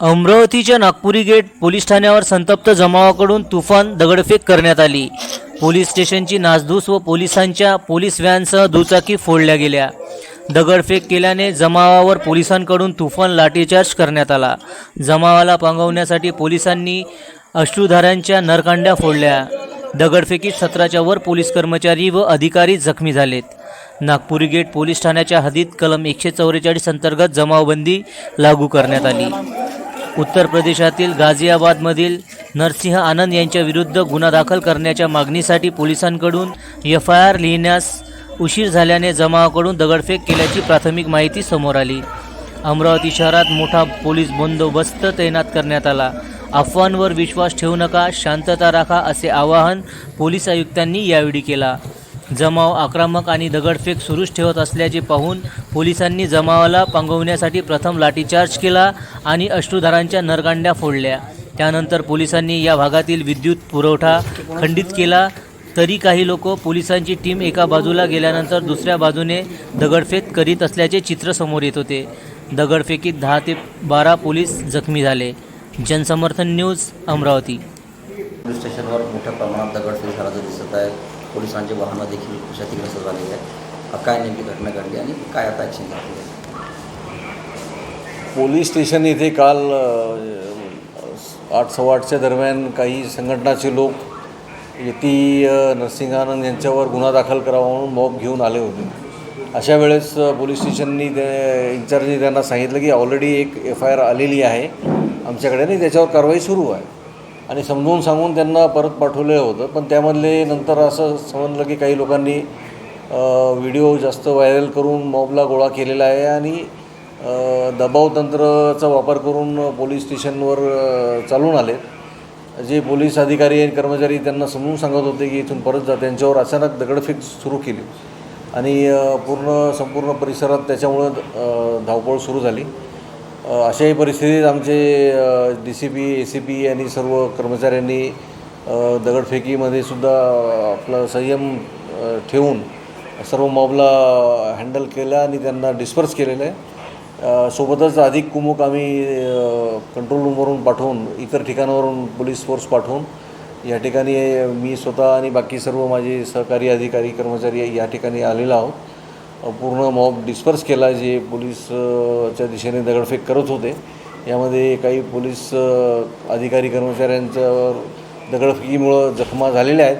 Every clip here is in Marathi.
अमरावतीच्या नागपुरी गेट पोलीस ठाण्यावर संतप्त जमावाकडून तुफान दगडफेक करण्यात आली. पोलीस स्टेशनची नासधूस व पोलिसांच्या पोलीस व्हॅनसह दुचाकी फोडल्या गेल्या. दगडफेक केल्याने जमावावर पोलिसांकडून तुफान लाठीचार्ज करण्यात आला. जमावाला पांगवण्यासाठी पोलिसांनी अश्रूधाऱ्यांच्या नरकांड्या फोडल्या. दगडफेकीत सतराच्या वर पोलीस कर्मचारी व अधिकारी जखमी झालेत. नागपुरी गेट पोलीस ठाण्याच्या हद्दीत कलम एकशे चौवेचाळीस अंतर्गत जमावबंदी लागू करण्यात आली. उत्तर प्रदेशातील गाझियाबादमधील नरसिंह आनंद यांच्या विरुद्ध गुन्हा दाखल करण्याच्या मागणीसाठी पोलिसांकडून एफ आय आर लिहिण्यास उशीर झाल्याने जमावाकडून दगडफेक केल्याची प्राथमिक माहिती समोर आली. अमरावती शहरात मोठा पोलीस बंदोबस्त तैनात करण्यात आला. अफवांवर विश्वास ठेवू नका शांतता राखा असे आवाहन पोलीस आयुक्तांनी यावेळी केला. जमाव आक्रमक आणि दगडफेक सुरूच ठेवत असल्याचे पाहून पोलिसांनी जमावाला पांगवण्यासाठी प्रथम लाठीचार्ज केला आणि अश्रुधारांच्या नरगांड्या फोडल्या. त्यानंतर पोलिसांनी या भागातील विद्युत पुरवठा खंडित केला. तरी काही लोक पोलिसांची टीम एका बाजूला गेल्यानंतर दुसऱ्या बाजूने दगडफेक करीत असल्याचे चित्र समोर येत होते. दगडफेकीत दहा ते बारा पोलीस जखमी झाले. जनसमर्थन न्यूज अमरावती. पोलीस स्टेशनवर मोठ्या प्रमाणात दगडफेक झाल्याचं दिसत आहे. पोलिसांची वाहनं देखील क्षतिग्रस्त झालेली आहेत. काय नेमकी घटना घडली आणि काय आता ॲक्शन घेतली? पोलीस स्टेशन येथे काल आठ सव्वा आठच्या दरम्यान काही संघटनाचे लोक यती नरसिंहानंद यांच्यावर गुन्हा दाखल करावा म्हणून मॉब घेऊन आले होते. अशा वेळेस पोलीस स्टेशननी ते इन्चार्जनी त्यांना सांगितलं की ऑलरेडी एक एफ आय आर आलेली आहे. आमच्याकडे आणि त्याच्यावर कारवाई सुरू आहे. आणि समजून सांगून त्यांना परत पाठवलेलं होतं. पण त्यामधले नंतर असं समजलं की काही लोकांनी व्हिडिओ जास्त व्हायरल करून मॉबला गोळा केलेला आहे आणि दबाव तंत्राचा वापर करून पोलीस स्टेशनवर चालून आले. जे पोलीस अधिकारी आणि कर्मचारी त्यांना समजून सांगत होते की इथून परत जा. त्यांच्यावर अचानक दगडफेक सुरू केली. आणि पूर्ण संपूर्ण परिसरात त्याच्यामुळं धावपळ सुरू झाली. अशाही परिस्थितीत आमचे D C P A C P आणि सर्व कर्मचाऱ्यांनी दगडफेकीमध्ये सुद्धा आपलं संयम ठेवून सर्व मॉबला हँडल केलं आणि त्यांना डिस्पर्स केलेलं आहे. सोबतच अधिक कुमुक आम्ही कंट्रोल रूमवरून पाठवून इतर ठिकाणावरून पोलीस फोर्स पाठवून या ठिकाणी मी स्वतः आणि बाकी सर्व माझे सहकारी अधिकारी कर्मचारी या ठिकाणी आलेलो आहोत. पूर्ण मॉब डिस्पर्स केला जे पोलीसच्या दिशेने दगडफेक करत होते. यामध्ये काही पोलीस अधिकारी कर्मचाऱ्यांच्यावर दगडफेकीमुळं जखमा झालेल्या आहेत.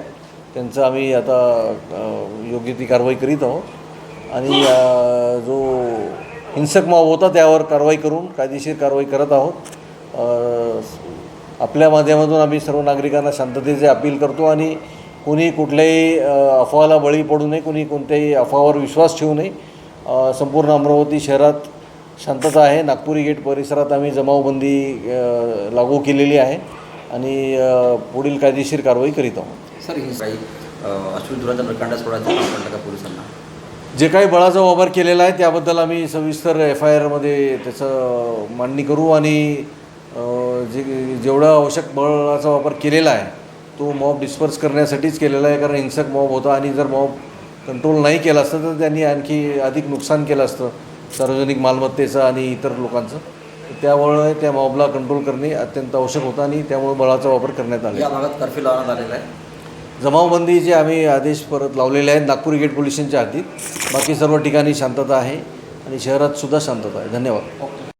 त्यांचं आम्ही आता योग्य ती कारवाई करीत आहोत. आणि जो हिंसक मॉब होता त्यावर कारवाई करून कायदेशीर कारवाई करत आहोत. आपल्या माध्यमातून आम्ही सर्व नागरिकांना शांततेचे अपील करतो आणि कोणी कुठल्याही अफवाला बळी पडू नये कोणी कोणत्याही अफवावर विश्वास ठेवू नये. संपूर्ण अमरावती शहरात शांतता आहे. नागपुरी गेट परिसरात आम्ही जमावबंदी लागू केलेली आहे आणि पुढील कायदेशीर कारवाई करीत आहोत. सर ही काही प्रकांड सोडायचं का पोलिसांना. जे काही बळाचा वापर केलेला आहे त्याबद्दल आम्ही सविस्तर एफ आय आरमध्ये त्याचं मांडणी करू आणि जे जेवढा आवश्यक बळाचा वापर केलेला आहे तो मॉब डिस्पर्स करण्यासाठीच केलेला आहे कारण हिंसक मॉब होता आणि जर मॉब कंट्रोल नाही केला असतं तर त्यांनी आणखी अधिक नुकसान केलं असतं सार्वजनिक मालमत्तेचं आणि इतर लोकांचं. त्यामुळे त्या मॉबला कंट्रोल करणे अत्यंत आवश्यक होतं आणि त्यामुळे बळाचा वापर करण्यात आला. या भागात कर्फ्यू लावण्यात आलेला आहे. जमावबंदीचे आम्ही आदेश परत लावलेले आहेत नागपूर गेट पोलिसांच्या हद्दीत. बाकी सर्व ठिकाणी शांतता आहे आणि शहरात सुद्धा शांतता आहे. धन्यवाद.